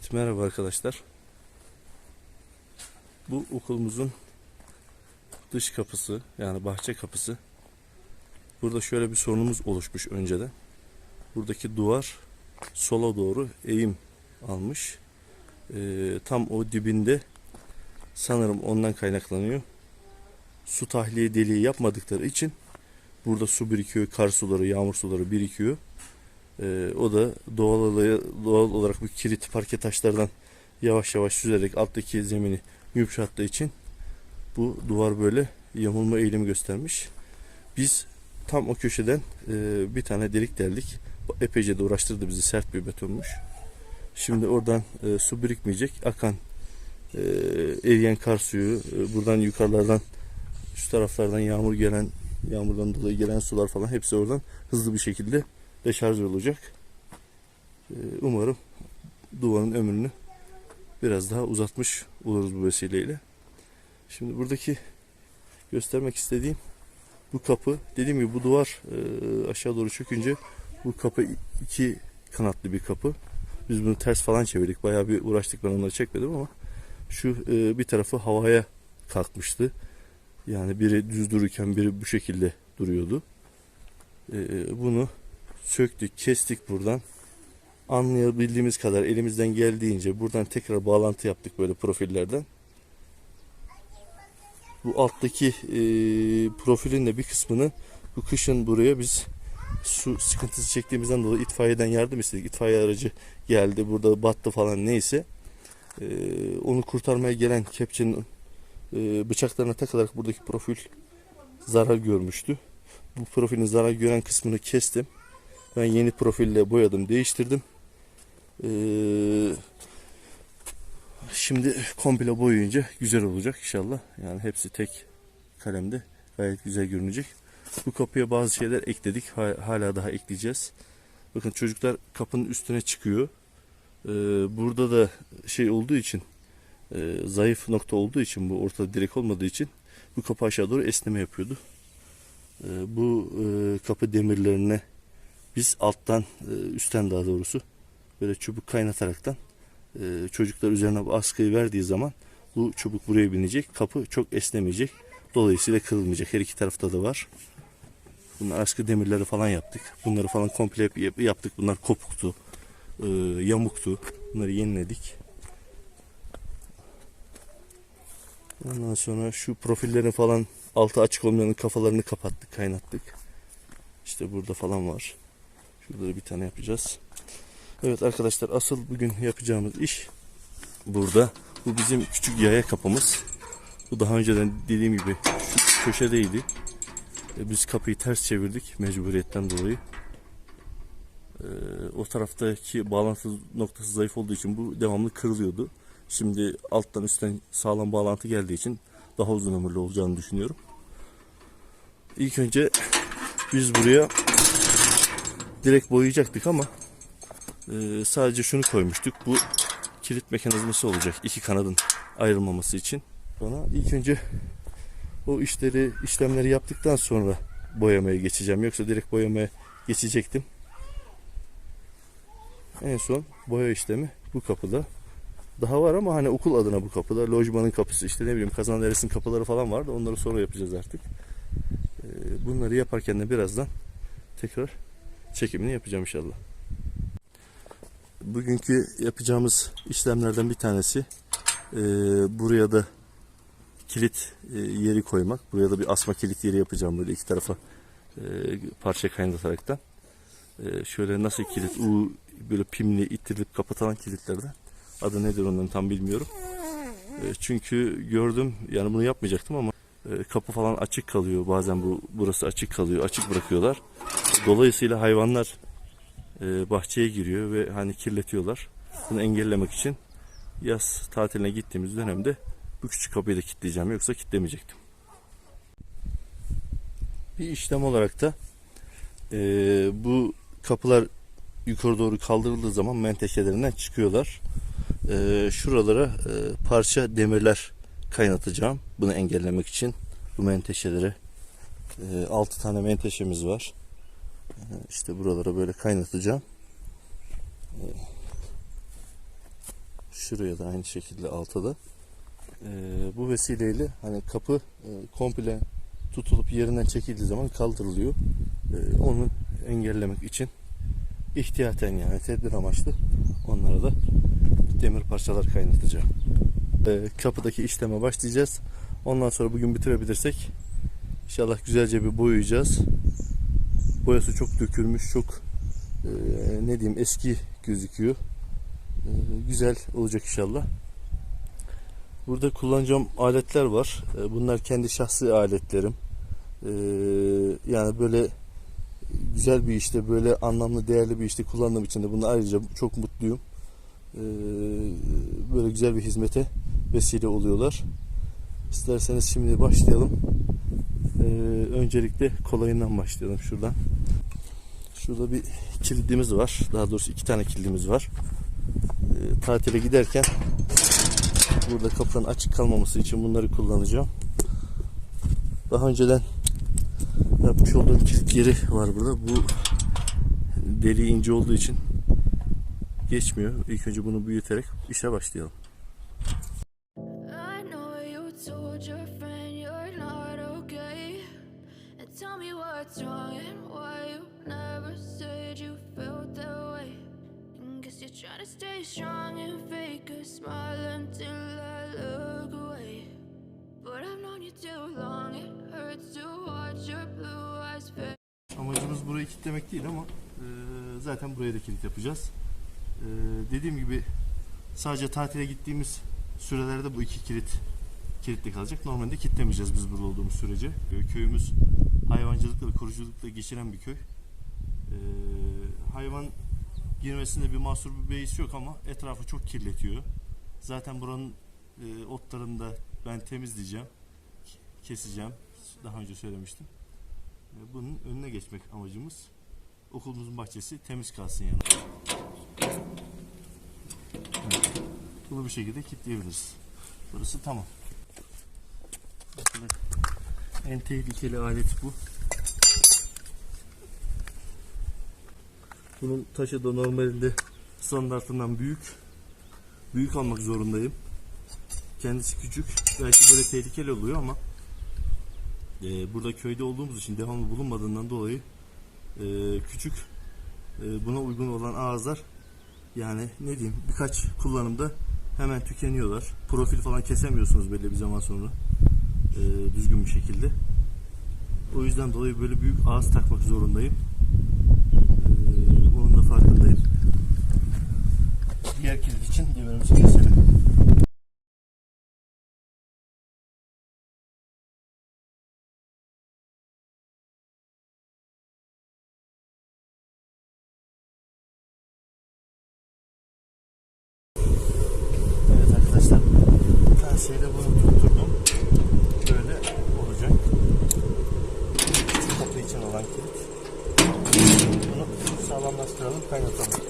Evet merhaba arkadaşlar. Bu okulumuzun dış kapısı yani bahçe kapısı. Burada şöyle bir sorunumuz oluşmuş önceden. Buradaki duvar sola doğru eğim almış. Ee, tam o dibinde sanırım ondan kaynaklanıyor. Su tahliye deliği yapmadıkları için burada su birikiyor, kar suları, yağmur suları birikiyor. Ee, o da doğal, olaya- doğal olarak bu kilit parke taşlardan yavaş yavaş süzerek alttaki zemini yumuşattığı için bu duvar böyle yamulma eğilimi göstermiş. Biz tam o köşeden e, bir tane delik deldik. Epeyce de uğraştırdı bizi sert bir betonmuş. Şimdi oradan e, su birikmeyecek. Akan e, eriyen kar suyu e, buradan yukarılardan şu taraflardan yağmur gelen yağmurdan dolayı gelen sular falan hepsi oradan hızlı bir şekilde deşarj olacak. Ee, Umarım duvarın ömrünü biraz daha uzatmış oluruz bu vesileyle. Şimdi buradaki göstermek istediğim bu kapı dediğim gibi bu duvar e, aşağı doğru çökünce bu kapı iki kanatlı bir kapı. Biz bunu ters falan çevirdik. Bayağı bir uğraştık ben onları çekmedim ama şu e, bir tarafı havaya kalkmıştı. Yani biri düz dururken biri bu şekilde duruyordu. E, bunu söktük, kestik buradan. Anlayabildiğimiz kadar elimizden geldiğince buradan tekrar bağlantı yaptık böyle profillerden. Bu alttaki e, profilin de bir kısmını bu kışın buraya biz su sıkıntısı çektiğimizden dolayı itfaiyeden yardım istedik. İtfaiye aracı geldi burada battı falan neyse. E, onu kurtarmaya gelen kepçenin e, bıçaklarına takılarak buradaki profil zarar görmüştü. Bu profilin zarar gören kısmını kestim. Ben yeni profille boyadım, değiştirdim. Ee, şimdi komple boyayınca güzel olacak inşallah. Yani hepsi tek kalemde gayet güzel görünecek. Bu kapıya bazı şeyler ekledik. Ha- Hala daha ekleyeceğiz. Bakın çocuklar kapının üstüne çıkıyor. Ee, burada da şey olduğu için e, zayıf nokta olduğu için bu ortada direk olmadığı için bu kapı aşağı doğru esneme yapıyordu. Ee, bu e, kapı demirlerine biz alttan e, üstten daha doğrusu böyle çubuk kaynataraktan e, çocuklar üzerine bu askıyı verdiği zaman bu çubuk buraya binecek. Kapı çok esnemeyecek. Dolayısıyla kırılmayacak. Her iki tarafta da var. Bunlar askı demirleri falan yaptık. Bunları falan komple yap- yap- yaptık. Bunlar kopuktu. e, yamuktu. Bunları yeniledik. Ondan sonra şu profillerin falan altı açık olmayanın kafalarını kapattık, kaynattık. İşte burada falan var. Şurada da bir tane yapacağız. Evet arkadaşlar asıl bugün yapacağımız iş burada. Bu bizim küçük yaya kapımız. Bu daha önceden dediğim gibi köşedeydi. E, Biz kapıyı ters çevirdik mecburiyetten dolayı. Ee, o taraftaki bağlantı noktası zayıf olduğu için bu devamlı kırılıyordu. Şimdi alttan üstten sağlam bağlantı geldiği için daha uzun ömürlü olacağını düşünüyorum. İlk önce biz buraya direkt boyayacaktık ama e, sadece şunu koymuştuk. Bu kilit mekanizması olacak iki kanadın ayrılmaması için. Bana ilk önce o işleri işlemleri yaptıktan sonra boyamaya geçeceğim. Yoksa direkt boyamaya geçecektim. En son boya işlemi bu kapıda. Daha var ama hani okul adına bu kapıda. Lojmanın kapısı işte ne bileyim Kazan Deresi'nin kapıları falan vardı. Onları sonra yapacağız artık. Ee, Bunları yaparken de birazdan tekrar çekimini yapacağım inşallah. Bugünkü yapacağımız işlemlerden bir tanesi e, buraya da kilit e, yeri koymak. Buraya da bir asma kilit yeri yapacağım böyle iki tarafa e, parça kaynataraktan. E, şöyle nasıl kilit U böyle pimli ittirilip kapatılan kilitlerden. Adı nedir onların tam bilmiyorum. E, çünkü gördüm yani bunu yapmayacaktım ama e, kapı falan açık kalıyor. Bazen bu burası açık kalıyor. Açık bırakıyorlar. Dolayısıyla hayvanlar e, bahçeye giriyor ve hani kirletiyorlar. Bunu engellemek için yaz tatiline gittiğimiz dönemde bu küçük kapıyı da kilitleyeceğim. Yoksa kilitlemeyecektim. Bir işlem olarak da e, bu kapılar yukarı doğru kaldırıldığı zaman menteşelerinden çıkıyorlar. E, şuralara e, parça demirler kaynatacağım. Bunu engellemek için bu menteşelere e, 6 tane menteşemiz var. İşte buralara böyle kaynatacağım. Şuraya da aynı şekilde alta da. Ee, bu vesileyle hani kapı e, komple tutulup yerinden çekildiği zaman kaldırılıyor. Ee, onu engellemek için ihtiyaten yani tedbir amaçlı onlara da demir parçalar kaynatacağım. Ee, kapıdaki işleme başlayacağız. Ondan sonra bugün bitirebilirsek inşallah güzelce bir boyayacağız. Boyası çok dökülmüş, çok e, ne diyeyim eski gözüküyor. E, güzel olacak inşallah. Burada kullanacağım aletler var. E, bunlar kendi şahsi aletlerim. E, yani böyle güzel bir işte, böyle anlamlı, değerli bir işte kullandığım için de bunu ayrıca çok mutluyum. E, böyle güzel bir hizmete vesile oluyorlar. İsterseniz şimdi başlayalım. E, öncelikle kolayından başlayalım şuradan. Şurada bir kilidimiz var. Daha doğrusu iki tane kilidimiz var. E, tatile giderken burada kapının açık kalmaması için bunları kullanacağım. Daha önceden yapmış olduğum kilit yeri var burada. Bu deliği ince olduğu için geçmiyor. İlk önce bunu büyüterek işe başlayalım. To stay strong and fake a smile until I look away. But I've known you too long, it hurts to watch your blue eyes fade. Amacımız burayı kilitlemek değil ama e, zaten buraya da kilit yapacağız. E, dediğim gibi sadece tatile gittiğimiz sürelerde bu iki kilit kilitli kalacak. Normalde kilitlemeyeceğiz biz burada olduğumuz sürece. E, Köyümüz hayvancılıkla ve kuruculukla geçiren bir köy. E, hayvan girmesinde bir mahsur bir beis yok ama etrafı çok kirletiyor. Zaten buranın e, otlarını da ben temizleyeceğim. Keseceğim. Daha önce söylemiştim. E, Bunun önüne geçmek amacımız. Okulumuzun bahçesi temiz kalsın yani. Evet. Bunu bir şekilde kilitleyebiliriz. Burası tamam. En tehlikeli alet bu. Bunun taşı da normalde standartından büyük. Büyük almak zorundayım. Kendisi küçük. Belki böyle tehlikeli oluyor ama ee, burada köyde olduğumuz için devamlı bulunmadığından dolayı e, küçük e, buna uygun olan ağızlar yani ne diyeyim birkaç kullanımda hemen tükeniyorlar. Profil falan kesemiyorsunuz belli bir zaman sonra e, düzgün bir şekilde. O yüzden dolayı böyle büyük ağız takmak zorundayım. E, onun da farkındayım. Diğer kilit için demirimizi keselim. Evet arkadaşlar. Her şeyde bunu tutturdum. Böyle olacak. Kapı için olan kilit. Bunu sağlamlaştıralım, kaynatalım.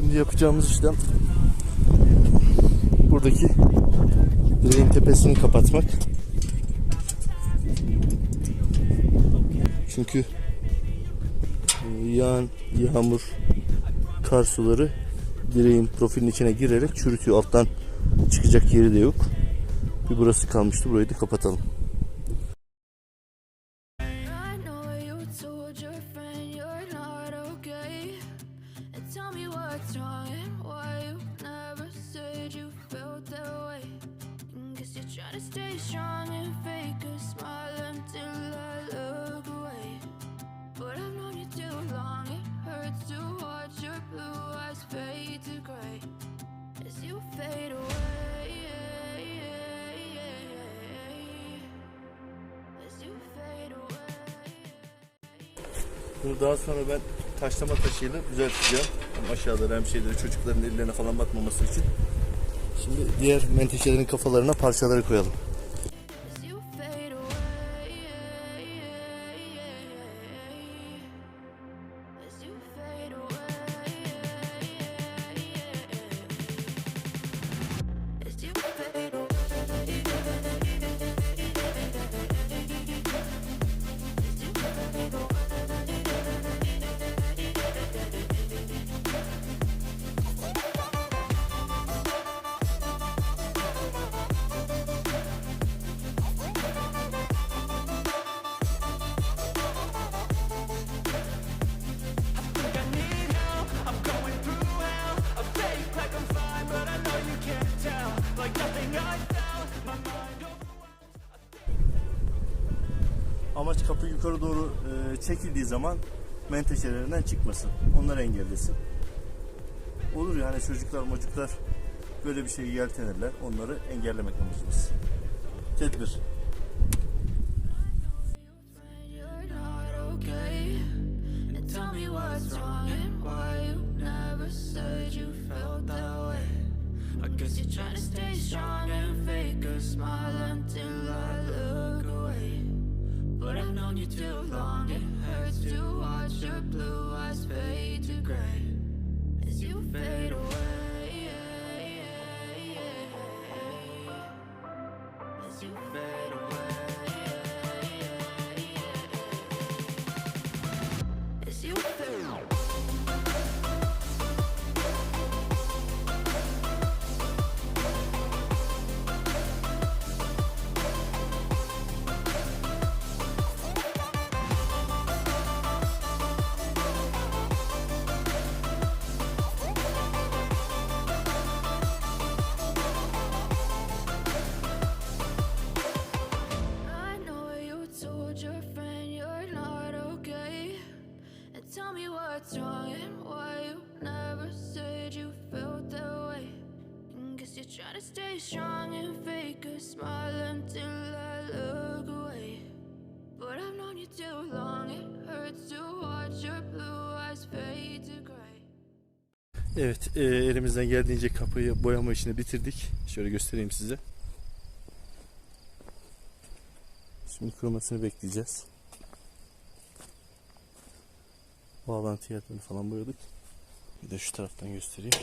Şimdi yapacağımız işlem buradaki direğin tepesini kapatmak. Çünkü e, yağan yağmur, kar suları direğin profilin içine girerek çürütüyor. Alttan çıkacak yeri de yok. Bir burası kalmıştı. Burayı da kapatalım. Stay strong and fake a smile until I look away. But I've known you too long, it hurts to watch your blue eyes fade to gray as you fade away. Bunu daha sonra ben taşlama taşıyla düzelteceğim. Hem aşağıda hem şeyleri çocukların ellerine falan batmaması için. Şimdi diğer menteşelerin kafalarına parçaları koyalım. Yukarı doğru e, çekildiği zaman menteşelerinden çıkmasın. Onları engellesin. Olur yani çocuklar mocuklar böyle bir şeyi yeltenirler. Onları engellemek amacımız. Tedbir. As you stay strong and fake a smile until I look away. But I've known you too long, it hurts to watch your blue eyes fade to gray. Evet e, elimizden geldiğince kapıyı boyama işini bitirdik. Şöyle göstereyim size. Şimdi kurumasını bekleyeceğiz. Bağlantı yerlerini falan boyadık. Bir de şu taraftan göstereyim.